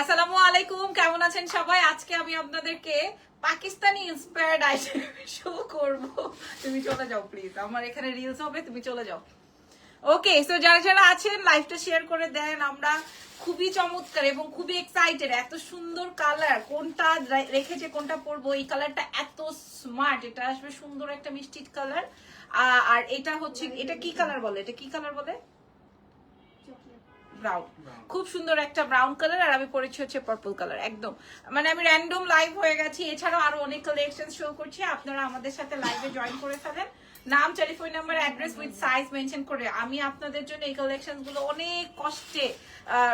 আসসালামু আলাইকুম, কেমন আছেন সবাই? আজকে আমি আপনাদেরকে পাকিস্তানি ইন্সপায়ার্ড আইটেম শো করব। তুমি চলে যাও প্লিজ আমার এখানে রিলস হবে, তুমি চলে যাও। ওকে সো যারা যারা আছেন লাইভটা শেয়ার করে দেন। আমরা খুবই চমৎকার এবং খুবই এক্সাইটেড এত সুন্দর কালার কোনটা রেখেছে, কোনটা পরবো, এই কালারটা এত স্মার্ট এটা আসবে সুন্দর একটা মিষ্টি কালার আর এটা হচ্ছে, এটা কি কালার বলে? এটা কি কালার বলে? ব্রাউন খুব সুন্দর একটা ব্রাউন কালার আর আমি পরেছি হচ্ছে পার্পল কালার একদম। মানে আমি র্যান্ডম লাইভ হয়ে গেছি এছাড়াও আরও অনেক কালেকশন শো করছি আপনারা আমাদের সাথে লাইভে জয়েন করে ফেলেন। নাম telephone number address with size mention করে আমি আপনাদের জন্য এই কালেকশনগুলো অনেক কষ্টে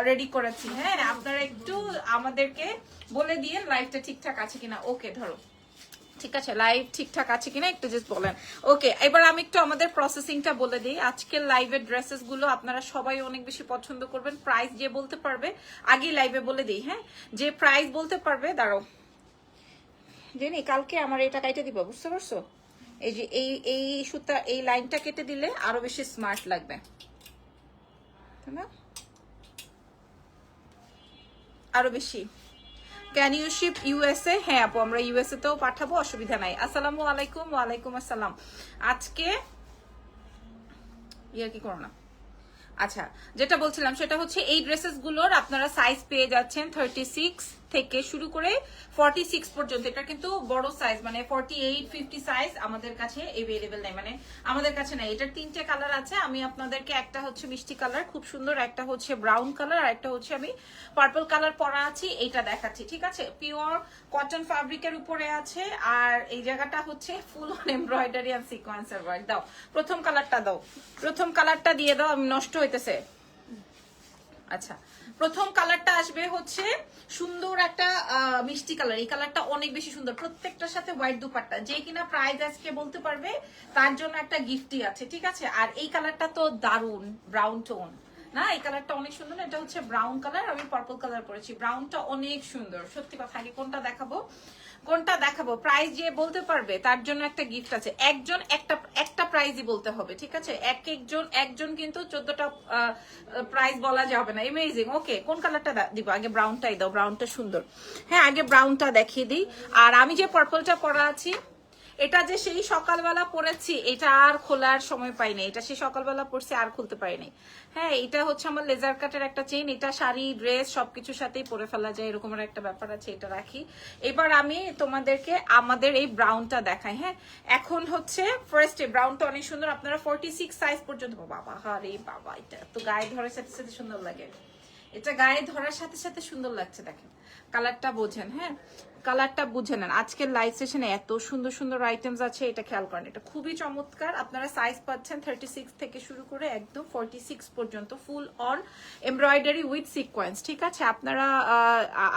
রেডি করেছি। হ্যাঁ আপনারা একটু আমাদেরকে বলে দিয়ে লাইভটা ঠিকঠাক আছে কিনা। ওকে ধরো। ঠিক আছে লাইভ ঠিকঠাক আছে কিনা একটু জাস্ট বলেন। ওকে এবার আমি একটু আমাদের প্রসেসিংটা বলে দিই। আজকের লাইভের ড্রেসেসগুলো আপনারা সবাই অনেক বেশি পছন্দ করবেন। প্রাইস যে বলতে পারবে, আগেই লাইভে বলে দিই হ্যাঁ? যে প্রাইস বলতে পারবে, দাঁড়াও। জেনি, কালকে আমার এটা কাইটে দিবা, বুঝতে পারছ? এই যে এই এই সুতা, এই লাইনটা কেটে দিলে আরও বেশি স্মার্ট লাগবে। না? আরও বেশি। ক্যান ইউ শিপ ইউএসএ হ্যাঁ আপু, আমরা ইউএসএ তেও পাঠাবো, অসুবিধা নাই। আসসালামু আলাইকুম, ওয়ালাইকুম আসসালাম। আজকে ইয়ার কি করো না? আচ্ছা যেটা বলছিলাম সেটা হচ্ছে এই ড্রেসেসগুলোর আপনারা সাইজ পেয়ে যাচ্ছেন থার্টি সিক্স থেকে শুরু করে ফর্টি সিক্স পর্যন্ত। এটা কিন্তু বড় সাইজ মানে ফর্টি এইট ফিফটি সাইজ আমাদের কাছে এভেলেবেল নাই। মানে আমাদের কাছে নাই। এটার তিনটে কালার আছে। আমি আপনাদেরকে একটা হচ্ছে মিষ্টি কালার খুব সুন্দর। একটা হচ্ছে ব্রাউন কালার আর একটা হচ্ছে আমি পার্পল কালার পরা আছি। এইটা দেখাচ্ছি, ঠিক আছে? পিওর কটন ফ্যাব্রিকের উপরে আছে। আর এই জায়গাটা হচ্ছে ফুল অন এমব্রয়ডারি অ্যান্ড সিকোয়েন্সের ওয়ার্ক দাও, প্রথম কালারটা দাও। প্রথম কালারটা দিয়ে দাও নষ্ট হইতেছে। আচ্ছা প্রথম কালারটা আসবে হচ্ছে সুন্দর একটা মিষ্টি কালার এই কালারটা অনেক বেশি সুন্দর। প্রত্যেকটার সাথে হোয়াইট দুপাট্টা। যে কিনা প্রাইস আজকে বলতে পারবে, তার জন্য একটা গিফটই আছে, ঠিক আছে? আর এই কালারটা তো দারুণ ব্রাউন টোন না, এই কালারটা অনেক সুন্দর না, এটা হচ্ছে ব্রাউন কালার আমি পার্পল কালার পরেছি। ব্রাউনটা অনেক সুন্দর, সত্যি কথা, আগে কোনটা দেখাবো? কোনটা দেখাবো? প্রাইস যে বলতে পারবে, তার জন্য একটা গিফট আছে। একজন একটা একটা প্রাইজই বলতে হবে, ঠিক আছে? এক একজন একজন কিন্তু চোদ্দটা প্রাইস বলা যাবে না। এমেজিং ওকে কোন কালারটা দিব? আগে ব্রাউনটাই দাও ব্রাউনটা সুন্দর। হ্যাঁ আগে ব্রাউনটা দেখিয়ে দিই। আর আমি যে পার্পলটা পরা আছি এটা যে সেই সকালবেলা পরেছি এটা আর খোলার সময় পাইনি এটা সেই সকালবেলা পরছি আর খুলতে পারিনি হ্যাঁ এটা হচ্ছে আমার লেজার কাটের একটা চেইন, এটা শাড়ি, ড্রেস সবকিছুর সাথেই পরে ফেলা যায় এরকমের একটা ব্যাপার আছে, এটা রাখি। এবার আমি তোমাদেরকে আমাদের এই ব্রাউনটা দেখাই হ্যাঁ? এখন হচ্ছে ফার্স্ট ব্রাউনটা অনেক সুন্দর, আপনারা ফোরটি সিক্স সাইজ পর্যন্ত বাবা হারে বাবা, এটা তো গায়ে ধরার সাথে সাথে সুন্দর লাগে। এটা গায়ে ধরার সাথে সাথে সুন্দর লাগছে, দেখেন। কালারটা বোঝেন হ্যাঁ? কালারটা বুঝে নেন। আজকের লাইভ সেশনে এত সুন্দর সুন্দর আইটেমস আছে, এটা খেয়াল করেন। এটা খুবই চমৎকার। আপনারা সাইজ পাচ্ছেন থার্টি সিক্স থেকে শুরু করে একদম ফর্টি সিক্স পর্যন্ত full on embroidery with sequence ঠিক আছে? আপনারা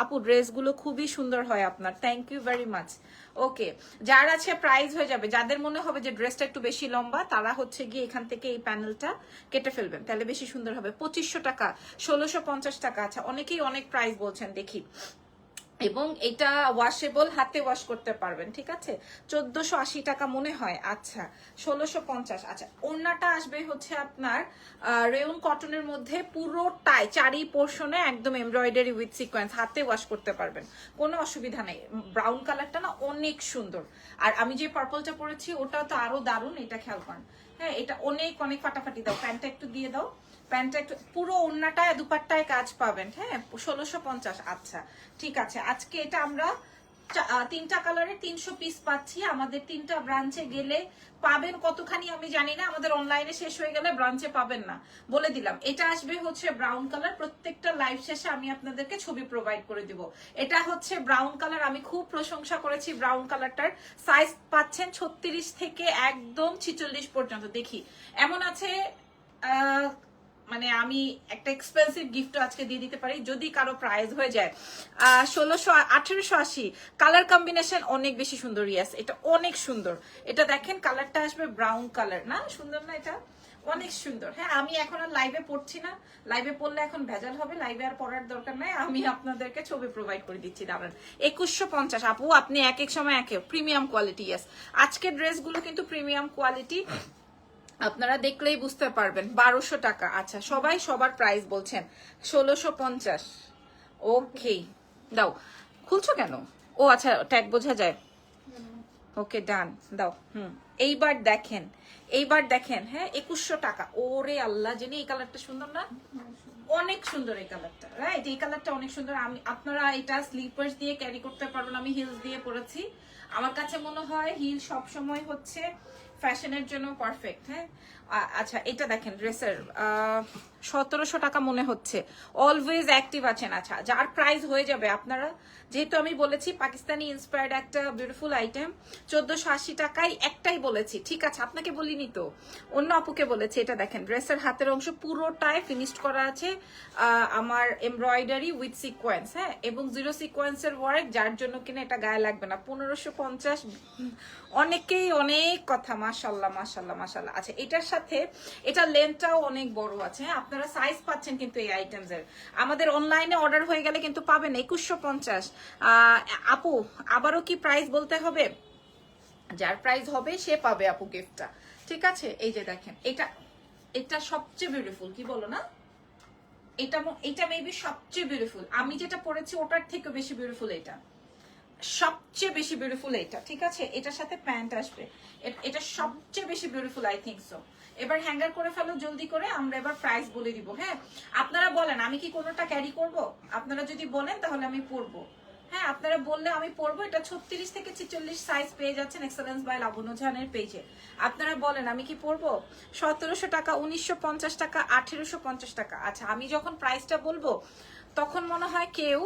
আপু ড্রেসগুলো খুবই সুন্দর হয় আপনার। Thank you very much okay যার আছে প্রাইজ হয়ে যাবে। যাদের মনে হবে যে ড্রেসটা একটু বেশি লম্বা, তারা হচ্ছে গিয়ে এখান থেকে এই প্যানেলটা কেটে ফেলবেন। তাহলে বেশি সুন্দর হবে। পঁচিশশো টাকা, ষোলোশো পঞ্চাশ টাকা আচ্ছা অনেকেই অনেক প্রাইস বলছেন, দেখি। এবং এটা ওয়াশেবল হাতে ওয়াশ করতে পারবেন, ঠিক আছে? চোদ্দশো আশি টাকা মনে হয়। আচ্ছা ষোলোশো পঞ্চাশ। আচ্ছা ওড়নাটা আসবে হচ্ছে আপনার রেউন কটনের মধ্যে পুরোটাই, চারি পোর্শনে একদম এমব্রয়ডারি উইথ সিকোয়েন্স হাতে ওয়াশ করতে পারবেন। কোনো অসুবিধা নেই। ব্রাউন কালারটা না অনেক সুন্দর। আর আমি যে পার্পলটা পরেছি ওটা তো আরও দারুণ, এটা খেয়াল করেন। হ্যাঁ এটা অনেক অনেক ফাটাফাটি। দাও, প্যান্টটা একটু দিয়ে দাও। প্যান্টটা একটু পুরো ওড়নাটায় দুপাট্টায় কাজ পাবেন হ্যাঁ? ষোলোশো পঞ্চাশ আচ্ছা ঠিক আছে। আজকে এটা আমরা তিনটা কালারে তিনশো পিস পাচ্ছি। আমাদের তিনটা ব্রাঞ্চে গেলে পাবেন কতখানি আমি জানি না আমাদের অনলাইনে শেষ হয়ে গেলে ব্রাঞ্চে পাবেন না। বলে দিলাম এটা আসবে হচ্ছে ব্রাউন কালার প্রত্যেকটা লাইভ শেষে আমি আপনাদেরকে ছবি প্রোভাইড করে দিব। এটা হচ্ছে ব্রাউন কালার আমি খুব প্রশংসা করেছি ব্রাউন কালারটার সাইজ পাচ্ছেন ছত্রিশ থেকে একদম ছিচল্লিশ পর্যন্ত। দেখি এমন আছে আহ, মানে আমি একটা এক্সপেন্সিভ গিফট আজকে দিয়ে দিতে পারি, যদি কারও প্রাইস হয়ে যায়। ষোলোশো, আঠেরোশো আশি কালার কম্বিনেশন অনেক বেশি সুন্দর ইয়াস এটা অনেক সুন্দর। এটা দেখেন কালারটা আসবে ব্রাউন কালার না? সুন্দর না এটা? অনেক সুন্দর। হ্যাঁ আমি এখন আর লাইভে পড়ছি না। লাইভে পড়লে এখন ভেজাল হবে লাইভে আর পড়ার দরকার নাই। আমি আপনাদেরকে ছবি প্রোভাইড করে দিচ্ছি, দাঁড়ান। একুশশো পঞ্চাশ, আপু, আপনি এক এক সময় একে প্রিমিয়াম কোয়ালিটি ইয়াস আজকের ড্রেসগুলো কিন্তু প্রিমিয়াম কোয়ালিটি আপনারা দেখলেই বুঝতে পারবেন, বারোশো টাকা। আচ্ছা সবাই সবার প্রাইস বলছেন, ষোলোশো পঞ্চাশ। ওকে দাও। খুলছো কেন? ও আচ্ছা ট্যাগ বোঝা যায়। ওকে ডান দাও, হুম। এইবার দেখেন এইবার দেখেন হ্যাঁ একুশশো টাকা। ওরে আল্লাহ, জানি এই কালারটা সুন্দর না? অনেক সুন্দর এই কালারটা রাইট এই কালারটা অনেক সুন্দর। আমি, আপনারা এটা স্লিপার্স দিয়ে ক্যারি করতে পারবেন, আমি হিলস দিয়ে পরেছি। আমার কাছে মনে হয় হিল সব সময় হচ্ছে ফ্যাশনের জন্য পারফেক্ট হ্যাঁ? আচ্ছা এটা দেখেন ড্রেসের সতেরোশো টাকা মনে হচ্ছে। অলওয়েজ অ্যাক্টিভ আছেন আচ্ছা যার প্রাইস হয়ে যাবে আপনারা, যেহেতু আমি বলেছি পাকিস্তানি ইন্সপায়ার্ড একটা বিউটিফুল আইটেম চোদ্দশো আশি টাকায় একটাই বলেছি, ঠিক আছে, আপনাকে বলিনি তো। অন্য আপুকে বলেছি, এটা দেখেন ড্রেসের হাতের অংশ পুরোটাই ফিনিশড করা আছে আমার এমব্রয়ডারি উইথ সিকোয়েন্স হ্যাঁ এবং জিরো সিকোয়েন্সের ওয়ার্ক যার জন্য কিনা এটা গায়ে লাগবে না। পনেরোশো পঞ্চাশ, অনেকেই অনেক কথা, মাশাল্লাহ মাশাল্লাহ মাশাল্লাহ। আচ্ছা এটার সাথে এটা লেন্থটাও অনেক বড় আছে। আপনারা সাইজ পাচ্ছেন কিন্তু এই আইটেমস এর। আমাদের অনলাইনে অর্ডার হয়ে গেলে কিন্তু পাবেন একুশশো পঞ্চাশ। আপু, আবারও কি প্রাইস বলতে হবে? যার প্রাইস হবে, সে পাবে আপু গিফটটা ঠিক আছে? এই যে দেখেন, এটা এটা সবচেয়ে বিউটিফুল কি বলো না? এটা এটা মেবি সবচেয়ে বিউটিফুল আমি যেটা পরেছি, ওটার থেকে বেশি বিউটিফুল এটা। সবচেয়ে বেশি বিউটিফুল এটা, ঠিক আছে? এটার সাথে প্যান্ট আসবে। এটা সবচেয়ে বেশি বিউটিফুল আই থিঙ্ক সো এবার হ্যাঙ্গার করে ফেলো, জলদি করে, আমরা এবার প্রাইস বলে দিব হ্যাঁ? আপনারা বলেন, আমি কি কোনোটা ক্যারি করব? আপনারা যদি বলেন, তাহলে আমি পরবো। হ্যাঁ আপনারা বললে আমি পরবো, এটা ছত্রিশ থেকে ছেচল্লিশ সাইজ পেয়ে যাচ্ছেন এক্সেলেন্স বাই লাবণ্য জাহানের পেজে আপনারা বলেন, আমি কি পরবো? সতেরোশো টাকা, উনিশশো পঞ্চাশ টাকা, আঠেরোশো পঞ্চাশ টাকা। আচ্ছা আমি যখন প্রাইসটা বলব, তখন মনে হয় কেউ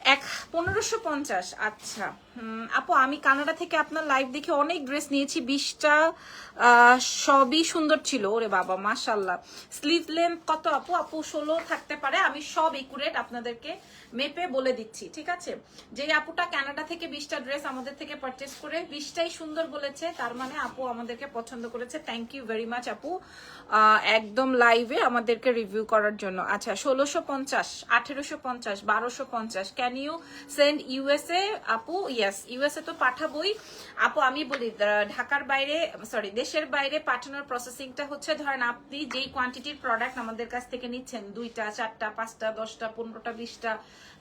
এক, পনেরোশো পঞ্চাশ আচ্ছা। আপু, আমি কানাডা থেকে আপনার লাইভ দেখে অনেক ড্রেস নিয়েছি। বিশটা সবই সুন্দর ছিল। ওরে বাবা মাশাল্লাহ স্লিভ লেন্থ কত আপু? আপু, ষোলো থাকতে পারে। আমি সব একুরেট আপনাদেরকে মেপে বলে দিচ্ছি, ঠিক আছে? যে আপুটা কানাডা থেকে বিশটা ড্রেস আমাদের থেকে পারচেস করে, বিশটাই সুন্দর বলেছে। তার মানে আপু আমাদেরকে পছন্দ করেছে। থ্যাংক ইউ ভেরি মাচ আপু। একদম লাইভে আমাদেরকে রিভিউ করার জন্য। আচ্ছা ষোলোশো পঞ্চাশ, আঠেরোশো পঞ্চাশ, বারোশো পঞ্চাশ। ক্যান ইউ সেন্ড ইউএসএ আপু? ইয়েস ইউএসএ তো পাঠাবোই। আপু, আমি বলি ঢাকার বাইরে সরি দেশের বাইরে পাঠানোর প্রসেসিংটা হচ্ছে, ধরেন আপনি যেই কোয়ান্টিটির প্রোডাক্ট আমাদের কাছ থেকে নিচ্ছেন, দুইটা, চারটা, পাঁচটা, দশটা, পনেরোটা, বিশটা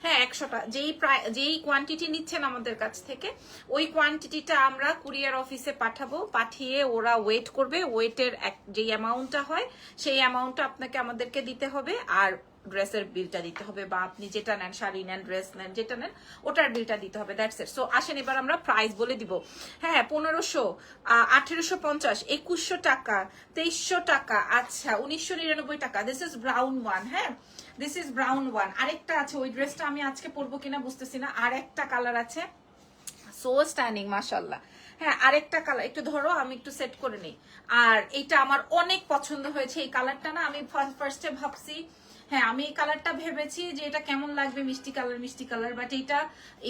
হ্যাঁ একশোটা, যেই প্রায়, যেই কোয়ান্টিটি নিচ্ছেন আমাদের কাছ থেকে, ওই কোয়ান্টিটিটা আমরা কুরিয়ার অফিসে পাঠাবো, পাঠিয়ে ওরা ওয়েট করবে ওয়েটের যেই অ্যামাউন্টটা হয়, সেই অ্যামাউন্টটা আপনাকে আমাদেরকে দিতে হবে, আর ড্রেসের বিলটা দিতে হবে বা আপনি যেটা নেন শাড়ি নেন, ড্রেস নেন, যেটা নেন, ওটার বিলটা দিতে হবে দ্যাটস ইট সো আসেন এবার আমরা প্রাইস বলে দিব। হ্যাঁ পনেরোশো আঠেরোশো পঞ্চাশ, একুশশো টাকা, তেইশশো টাকা আচ্ছা উনিশশো নিরানব্বই টাকা। দিস ইজ ব্রাউন ওয়ান হ্যাঁ? দিস ইজ ব্রাউন ওয়ান আরেকটা আছে, ওই ড্রেসটা আমি আজকে পরবো কিনা বুঝতেছি না। আর একটা কালার আছে। সো স্ট্যান্ডিং মাশাল্লাহ হ্যাঁ আরেকটা কালার একটু ধরো, আমি একটু সেট করে নিই। আর এটা আমার অনেক পছন্দ হয়েছে, এই কালারটা না আমি ফার্স্টে ভাবছি হ্যাঁ আমি এই কালারটা ভেবেছি যে এটা কেমন লাগবে মিষ্টি কালার মিষ্টি কালার বাট এটা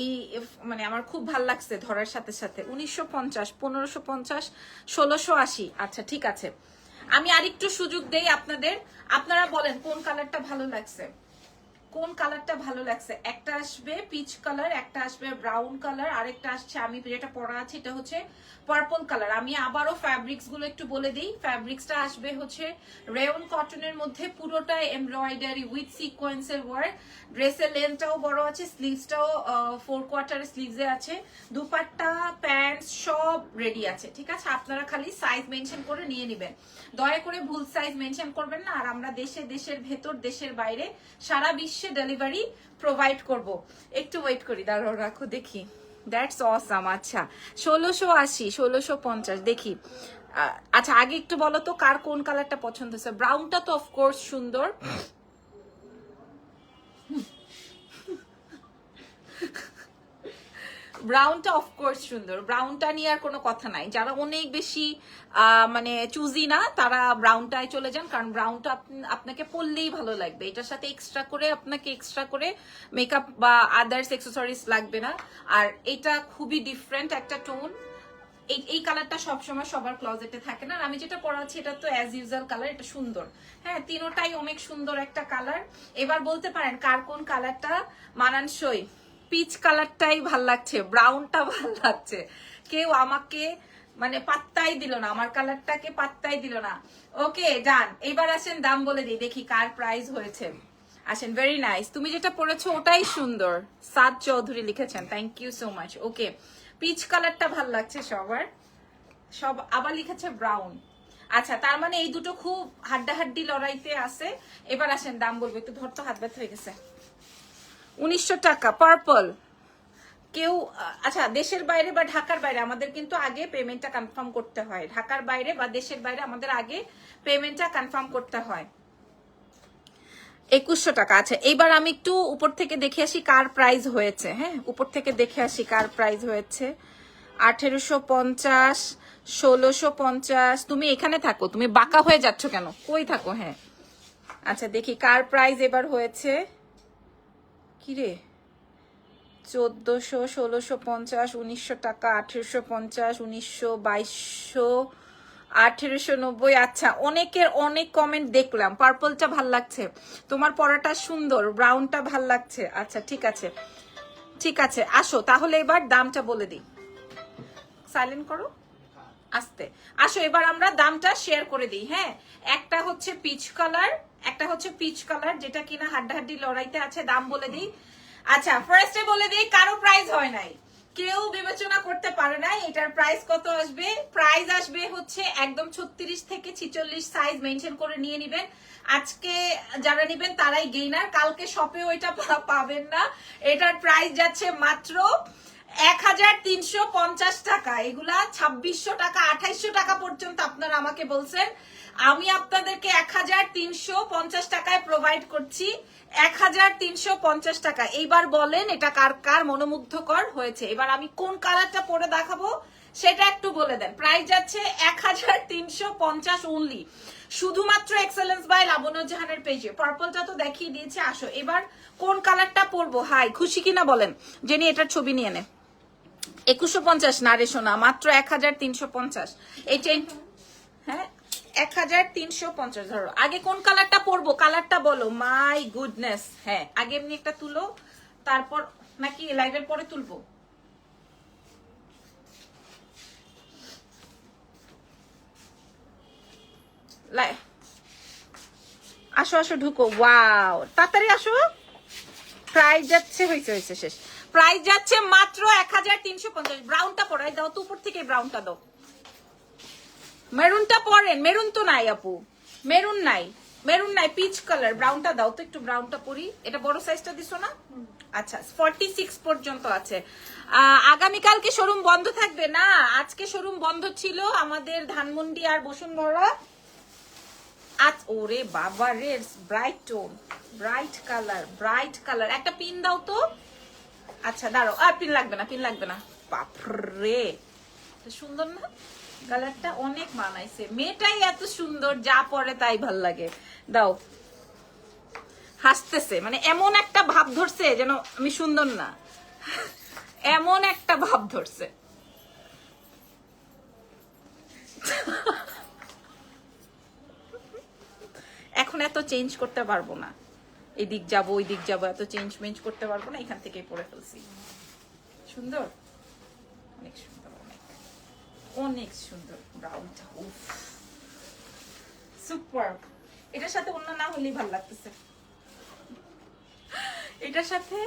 এই মানে আমার খুব ভালো লাগছে ধরার সাথে সাথে। উনিশশো পঞ্চাশ, পনেরোশো পঞ্চাশ, ষোলোশো আশি। আচ্ছা ঠিক আছে। আমি আরেকটু সুযোগ দেই আপনাদের। আপনারা বলেন কোন কালারটা ভালো লাগছে? কোন কালারটা ভালো লাগছে? একটা আসবে পিচ কালার একটা আসবে ব্রাউন কালার আরেকটা আসছে আমি যেটা পরা আছে এটা হচ্ছে পার্পল কালার আমি আবারও ফ্যাব্রিক্সগুলো একটু বলে দিই। ফ্যাব্রিক্সটা আসবে হচ্ছে রেয়ন কটনের মধ্যে পুরোটা এমব্রয়ডারি উইথ সিকোয়েন্সের ওয়ার্ক ড্রেসের লেন্থটাও বড় আছে স্লিভসটাও ফোর কোয়ার্টার স্লিভসে আছে। দুপাট্টা প্যান্ট সব রেডি আছে, ঠিক আছে? আপনারা খালি সাইজ মেনশন করে নিয়ে নেবেন। দয়া করে ভুল সাইজ মেনশন করবেন না। আর আমরা দেশে, দেশের ভেতর, দেশের বাইরে সারা বিশ্বে ডেলিভারি প্রোভাইড করব। একটু ওয়েট করি দাঁড়ো রাখো, দেখি। দ্যাটস অসাম আচ্ছা। ষোলোশো আশি, ষোলোশো পঞ্চাশ, দেখি। আচ্ছা আগে একটু বলো তো, কার কোন কালারটা পছন্দ? হয়েছে ব্রাউনটা তো অফকোর্স সুন্দর। ব্রাউনটা অফকোর্স সুন্দর। ব্রাউনটা নিয়ে আর কোনো কথা নাই। যারা অনেক বেশি মানে চুজি না, তারা ব্রাউনটায় চলে যান। কারণ ব্রাউনটা আপ- আপনাকে পরলেই ভালো লাগবে। এটার সাথে এক্সট্রা করে আপনাকে এক্সট্রা করে মেকআপ বা আদার্স এক্সেসরিজ লাগবে না। আর এটা খুবই ডিফারেন্ট একটা টোন এই এই কালারটা সবসময় সবার ক্লজেটে থাকে না। আর আমি যেটা পরাচ্ছি, এটা তো অ্যাজ ইউজুয়াল কালার এটা সুন্দর। হ্যাঁ তিনোটাই অনেক সুন্দর একটা কালার এবার বলতে পারেন, কার কোন কালারটা মানানসই? পিচ কালারটাই ভালো লাগছে ব্রাউনটা ভালো লাগছে। কেউ আমাকে মানে পাত্তাই দিল না, আমার কালারটাকে পাত্তাই দিল না। ওকে ডান এবার আসেন দাম বলে দিই, দেখি কার প্রাইস হয়েছে। আসেন ভেরি নাইস তুমি যেটা পড়েছো ওটাই সুন্দর। সাদ চৌধুরী লিখেছেন thank you so much okay peach কালারটা ভালো লাগছে সবার। সব আবার লিখেছে ব্রাউন আচ্ছা তার মানে এই দুটো খুব হাড্ডাহাড্ডি লড়াইতে আছে। এবার আসেন, দাম বলব, একটু ধরতো, হাত ব্যথা হয়ে গেছে। উনিশশো টাকা পার্পল কেউ আচ্ছা দেশের বাইরে বা ঢাকার বাইরে, আমাদের কিন্তু আগে পেমেন্টটা কনফার্ম করতে হয়। ঢাকার বাইরে বা দেশের বাইরে আমাদের আগে পেমেন্টটা কনফার্ম করতে হয়। একুশশো টাকা আচ্ছা এইবার আমি একটু উপর থেকে দেখে আসি কার প্রাইস হয়েছে হ্যাঁ? উপর থেকে দেখে আসি কার প্রাইস হয়েছে। আঠেরোশো পঞ্চাশ, ষোলোশো পঞ্চাশ, তুমি এখানে থাকো, তুমি বাঁকা হয়ে যাচ্ছ কেন? কই থাকো হ্যাঁ? আচ্ছা দেখি কার প্রাইস এবার হয়েছে। কি রে চোদ্দশো, ষোলোশো পঞ্চাশ, উনিশশো টাকা, আঠেরোশো পঞ্চাশ, উনিশশো বাইশশো, আঠেরোশো নব্বই। আচ্ছা অনেকের অনেক কমেন্ট দেখলাম। পার্পলটা ভালো লাগছে। তোমার পরাটা সুন্দর ব্রাউনটা ভালো লাগছে। আচ্ছা ঠিক আছে। ঠিক আছে, আসো। তাহলে এবার দামটা বলে দিই। সাইলেন্ট করো। আস্তে। আসো, এবার আমরা দামটা শেয়ার করে দিই হ্যাঁ? একটা হচ্ছে পিচ কালার একটা হচ্ছে পিচ কালার যেটা কিনা হাড্ডাহাড্ডি লড়াইতে আছে, দাম বলে দিই। আচ্ছা ফার্স্টে বলে দিই, কারও প্রাইস হয় নাই। কেউ বিবেচনা করতে পারে নাই, এটার প্রাইস কত আসবে? প্রাইস আসবে হচ্ছে একদম ছত্রিশ থেকে ছিচল্লিশ সাইজ মেনশন করে নিয়ে নিবেন। আজকে যারা নিবেন, তারাই গেইনার কালকে শপেও এটা পাবেন না। এটার প্রাইস যাচ্ছে মাত্র এক হাজার তিনশো পঞ্চাশ টাকা, এগুলা ছাব্বিশশো টাকা, আঠাইশশো টাকা পর্যন্ত আপনারা আমাকে বলছেন। আমি আপনাদেরকে এক হাজার তিনশো পঞ্চাশ টাকায় প্রোভাইড করছি। এক হাজার তিনশো পঞ্চাশ টাকা। এইবার বলেন এটা কার কার মনোমুগ্ধকর হয়েছে। এবার আমি কোন কালারটা পরে দেখাবো, সেটা একটু বলে দেন। প্রাইস যাচ্ছে এক হাজার তিনশো পঞ্চাশ অনলি শুধুমাত্র এক্সেলেন্স বাই লাবণ্য জাহানের পেজে পার্পলটা তো দেখিয়ে দিয়েছে, আসো। এবার কোন কালারটা পরবো? হাই খুশি কিনা বলেন? জেনি এটার ছবি নিয়ে নে একুশশো পঞ্চাশ না রে সোনা, মাত্র এক হাজার তিনশো পঞ্চাশ। এই হ্যাঁ এক হাজার তিনশো পঞ্চাশ ধরো। আগে কোন কালারটা পরবো? কালারটা বলো। মাই গুডনেস হ্যাঁ আগে এমনি একটা তুলো, তারপর নাকি লাইভের পরে তুলবো? আসো আসো, ঢুকো। ওয়াও তাড়াতাড়ি আসো। প্রাইস যাচ্ছে হয়েছে হয়েছে শেষ। প্রাইস যাচ্ছে মাত্র এক হাজার তিনশো পঞ্চাশ। ব্রাউনটা পরাই দাও তো উপর থেকে ব্রাউনটা দাও। মেরুনটা পরেন মেরুন তো নাই আপু। মেরুন নাই মেরুন নাই পিচ কালার ব্রাউনটা দাও তো, একটু ব্রাউনটা পরি। এটা বড় সাইজটা দিছো না? আচ্ছা ফর্টি সিক্স পর্যন্ত আছে। আগামীকালকে শোরুম বন্ধ থাকবে না? আজকে শোরুম বন্ধ ছিল আমাদের ধানমন্ডি আর বসুন্ধরা। আজ, ওরে বাবা রে bright tone bright colour bright colour একটা পিন দাও তো। আচ্ছা দাঁড়াও। আর পিন লাগবে না পিন লাগবে না। বাপরে। সুন্দর না? কালারটা অনেক মানাইছে মেয়েটাই এত সুন্দর, যা পরে তাই ভালো লাগে। দাও। হাসতেছে। মানে এমন একটা ভাব ধরছে যেন আমি সুন্দর না। এমন একটা ভাব ধরছে। এখন এত চেঞ্জ করতে পারব না। এদিক যাব ওই দিক যাব এত চেঞ্জ মেঞ্জ করতে পারব না এখান থেকেই পড়ে ফেলছি। সুন্দর? অনেক সুন্দর অনেক। অনেক সুন্দর ব্রাউনটা উফ। সুপার এটার সাথে অন্য না হলেই ভালো লাগতেছে। এটার সাথে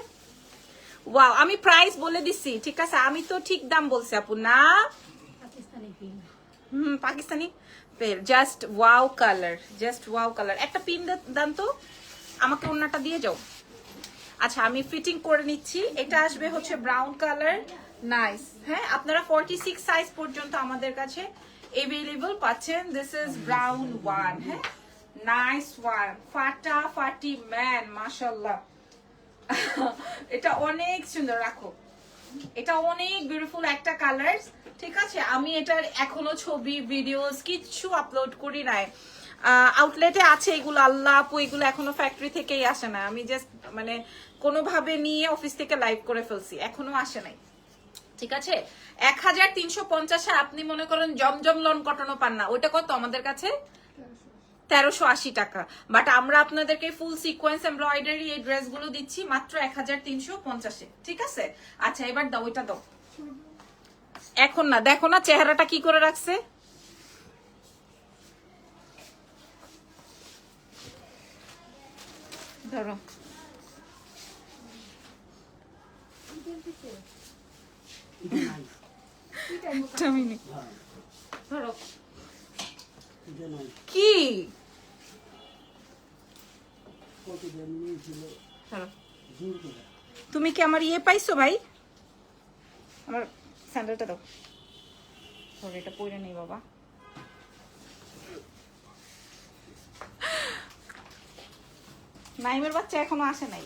ওয়াও আমি প্রাইস বলে দিছি ঠিক আছে? আমি তো ঠিক দাম বলছি আপু না? হুম Pakistani just wow colour just wow colour একটা পিন দেন তো আমাকে অন্যটা দিয়ে যাও। আচ্ছা আমি ফিটিং করে নিচ্ছি। এটা আসবে হচ্ছে ব্রাউন কালার নাইস হ্যাঁ আপনারা ফর্টি সিক্স সাইজ পর্যন্ত আমাদের কাছে এভেলেবল পাচ্ছেন। দিস ইজ ব্রাউন ওয়ান হ্যাঁ? নাইস ওয়ান ফাটা ফাটি ম্যান মাশাল্লাহ এটা অনেক সুন্দর, রাখো। এটা অনেক বিউটিফুল একটা কালার ঠিক আছে, আমি এটার এখনও ছবি ভিডিওস কিচ্ছু আপলোড করি নাই। আউটলেটে আছে এগুলো, আল্লাহ আপু, এগুলো এখনও ফ্যাক্টরি থেকেই আসে না। আমি জাস্ট মানে কোনোভাবে নিয়ে অফিস থেকে লাইভ করে ফেলছি, এখনও আসে নাই। ঠিক আছে? এক হাজার তিনশো পঞ্চাশে আপনি মনে করেন জমজম লোন কটনও পান না। ওইটা কত? আমাদের কাছে তেরোশো আশি টাকা। বাট আমরা আপনাদেরকে ফুল সিকোয়েন্স এমব্রয়ডারি এই ড্রেসগুলো দিচ্ছি মাত্র এক হাজার তিনশো পঞ্চাশে। ঠিক আছে? আচ্ছা এবার দাও, ওইটা দাও। এখন না, দেখো না, চেহারাটা কি করে রাখছে? ধরো। ধরো। কি? তুমি কি আমার ইয়ে পাইছো ভাই? আমার স্যান্ডেলটা দাও। এটা পরে নেই বাবা। নাইমের বাচ্চা এখনও আসে নাই।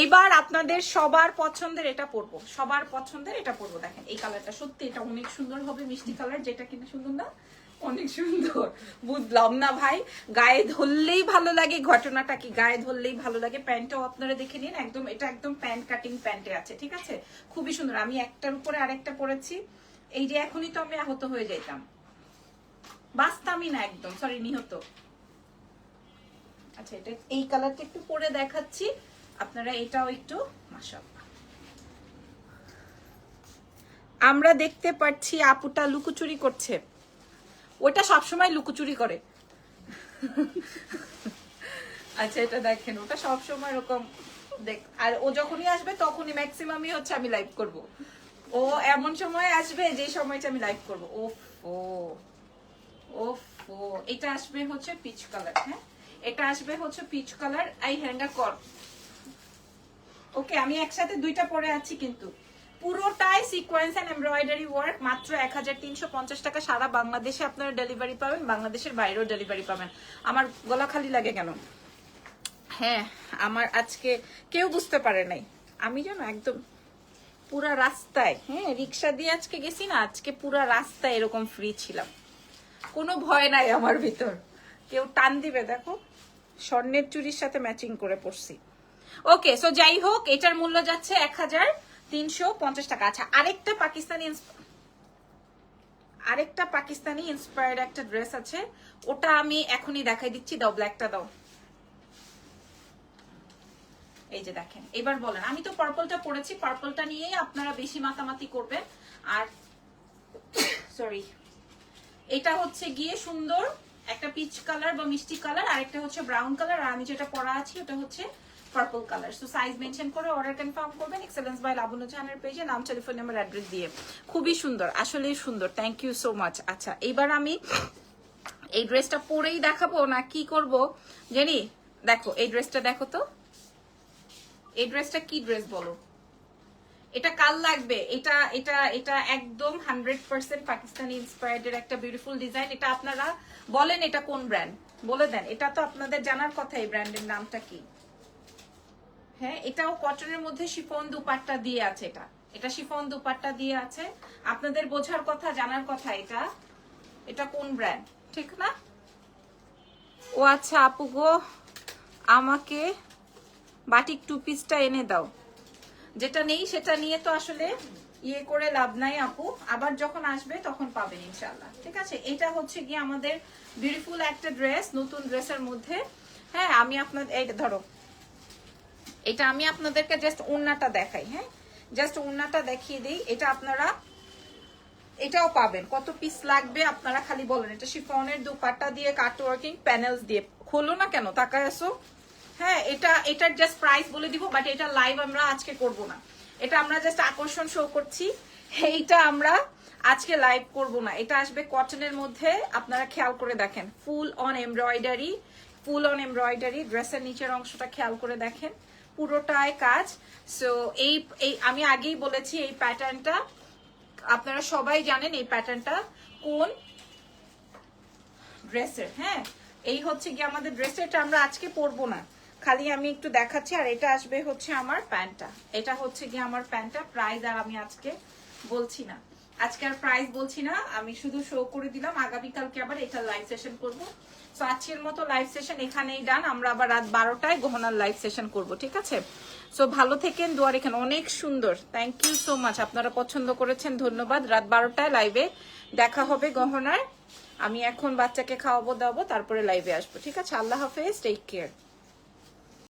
এইবার আপনাদের সবার পছন্দের এটা পরবো। সবার পছন্দের এটা পরবো, দেখেন, এই কালারটা। সত্যি, এটা অনেক সুন্দর হবে মিষ্টি কালার, যেটা কিনা সুন্দর না, অনেক সুন্দর। বুঝলাম না ভাই, গায়ে ধরলেই ভালো লাগে, ঘটনাটা কি গায়ে ধরলেই ভালো লাগে, প্যান্টটাও আপনারা দেখে নিন, একদম, এটা একদম প্যান্ট কাটিং প্যান্টে আছে, ঠিক আছে? খুবই সুন্দর, আমি একটার উপরে আরেকটা পরেছি। এই যে এখনই তো আমি আহত হয়ে যাইতাম। বাঁচতামই না একদম সরি নিহত। আচ্ছা এটা এই কালারটা একটু পরে দেখাচ্ছি। আপনারা এটাও একটু, মাশাআল্লাহ। আমরা দেখতে পাচ্ছি আপুটা লুকোচুরি করছে। ওটা সবসময় লুকোচুরি করে। আচ্ছা এটা দেখেন, ওটা সবসময় এরকম দেখ আর ও যখনই আসবে, তখনই ম্যাক্সিমামই হচ্ছে আমি লাইভ করব। ও এমন সময় আসবে যে সময়টা আমি লাইভ করব। ওফ, ও। ওফ, ও। এটা আসবে হচ্ছে পিচ কালার হ্যাঁ? এটা আসবে হচ্ছে পিচ কালার আই হ্যান্ডা কর ওকে, আমি একসাথে দুইটা পরে আছি কিন্তু। পুরোটাই সিকোয়েন্স এন্ড এমব্রয়ডারি ওয়ার্ক মাত্র এক হাজার তিনশো পঞ্চাশ টাকা সারা বাংলাদেশে আপনারা ডেলিভারি পাবেন, বাংলাদেশের বাইরেও ডেলিভারি পাবেন। আমার গলা খালি লাগে কেন? হ্যাঁ আমার আজকে কেউ বুঝতে পারে নাই। আমি জানো একদম পুরা রাস্তায় হ্যাঁ রিক্সা দিয়ে আজকে গেছি না, আজকে পুরা রাস্তায় এরকম ফ্রি ছিলাম। কোনো ভয় নাই আমার ভিতর। কেউ টান দিবে, দেখো। স্বর্ণের চুরির সাথে ম্যাচিং করে পড়ছি। ওকে সো যাই হোক, এটার মূল্য যাচ্ছে এক হাজার তিনশো পঞ্চাশ টাকা। আচ্ছা আরেকটা পাকিস্তানি আরেকটা পাকিস্তানি ইন্সপায়ার্ড একটা ড্রেস আছে। ওটা আমি এখনই দেখাই দিচ্ছি, দাও ব্ল্যাকটা দাও। এই যে দেখেন, এবার বলেন, আমি তো পার্পলটা পরেছি পার্পলটা নিয়েই আপনারা বেশি মাতামাতি করবেন। আর সরি এটা হচ্ছে গিয়ে সুন্দর একটা পিচ কালার বা মিষ্টি কালার আর একটা হচ্ছে ব্রাউন কালার আর আমি যেটা পরা আছি ওটা হচ্ছে purple colour so size mention করে অর্ডার কনফার্ম করবেন এক্সেলেন্স বাই লাবণ্য জাহানের পেজে নাম টেলিফোন নাম্বার অ্যাড্রেস দিয়ে। খুবই সুন্দর, আসলেই সুন্দর থ্যাংক ইউ সো মাচ আচ্ছা এবার আমি এই ড্রেসটা পরেই দেখাবো না কি করব? জানি, দেখো, এই ড্রেসটা দেখো তো। এই ড্রেসটা কি ড্রেস বলো? এটা কাল লাগবে। এটা এটা এটা একদম হান্ড্রেড পার্সেন্ট পাকিস্তানি ইন্সপায়ার্ড এর একটা বিউটিফুল ডিজাইন এটা আপনারা বলেন এটা কোন ব্র্যান্ড বলে দেন। এটা তো আপনাদের জানার কথা এই ব্র্যান্ডের নামটা কি? হ্যাঁ এটাও কটনের মধ্যে শিফন দুপাট্টা দিয়ে আছে এটা। এটা শিফন দুপাট্টা দিয়ে আছে। আপনাদের বোঝার কথা, জানার কথা এটা। এটা কোন ব্র্যান্ড ঠিক না? ও আচ্ছা আপু গো, আমাকে বাটিক টু পিসটা এনে দাও। যেটা নেই সেটা নিয়ে তো আসলে ইয়ে করে লাভ নাই আপু। আবার যখন আসবে তখন পাবেন ইনশাল্লাহ ঠিক আছে? এটা হচ্ছে গিয়ে আমাদের বিউটিফুল একটা ড্রেস নতুন ড্রেসের মধ্যে। হ্যাঁ আমি আপনাদের এই ধরো। এটা আমি আপনাদেরকে জাস্ট ওড়নাটা দেখাই হ্যাঁ? জাস্ট ওড়নাটা দেখিয়ে দিই। এটা আপনারা এটাও পাবেন। কত পিস লাগবে আপনারা খালি বলেন। এটা শিফনের দুপাট্টা দিয়ে কাট ওয়ার্কিং প্যানেলস দিয়ে। খোলো না কেন? তাকায় আসো হ্যাঁ এটা, এটার জাস্ট প্রাইস বলে দিব বাট এটা লাইভ আমরা আজকে করব না। এটা আমরা জাস্ট আকর্ষণ শো করছি। এইটা আমরা আজকে লাইভ করব না। এটা আসবে কটনের মধ্যে, আপনারা খেয়াল করে দেখেন। Full on embroidery full on embroidery ড্রেসের নিচের অংশটা খেয়াল করে দেখেন। পুরোটাই কাজ। সো এই আমি আগেই বলেছি এই প্যাটার্নটা আপনারা সবাই জানেন এই প্যাটার্নটা কোন ড্রেসের হ্যাঁ? এই হচ্ছে কি আমাদের ড্রেসের এটা আমরা আজকে পরবো না। খালি আমি একটু দেখাচ্ছি, আর এটা আসবে হচ্ছে আমার প্যান্টটা। এটা হচ্ছে কি আমার প্যান্টটা প্রাইস আর আমি আজকে বলছি না। আজকে আর প্রাইস বলছি না, আমি শুধু শো করে দিলাম, আগামীকালকে আবার এটা লাইভ সেশন করব। তো আজকের মতো লাইভ সেশন এখানেই ডান আমরা আবার রাত বারোটায় গহনার লাইভ সেশন করব, ঠিক আছে? সো ভালো থেকেন, দুয়ার এখানে অনেক সুন্দর। থ্যাংক ইউ সো মাচ আপনারা পছন্দ করেছেন, ধন্যবাদ। রাত বারোটায় লাইভে দেখা হবে গহনার। আমি এখন বাচ্চাকে খাওয়াবো, দাওয়াবো, তারপরে লাইভে আসব, ঠিক আছে? আল্লাহ হাফেজ টেক কেয়ার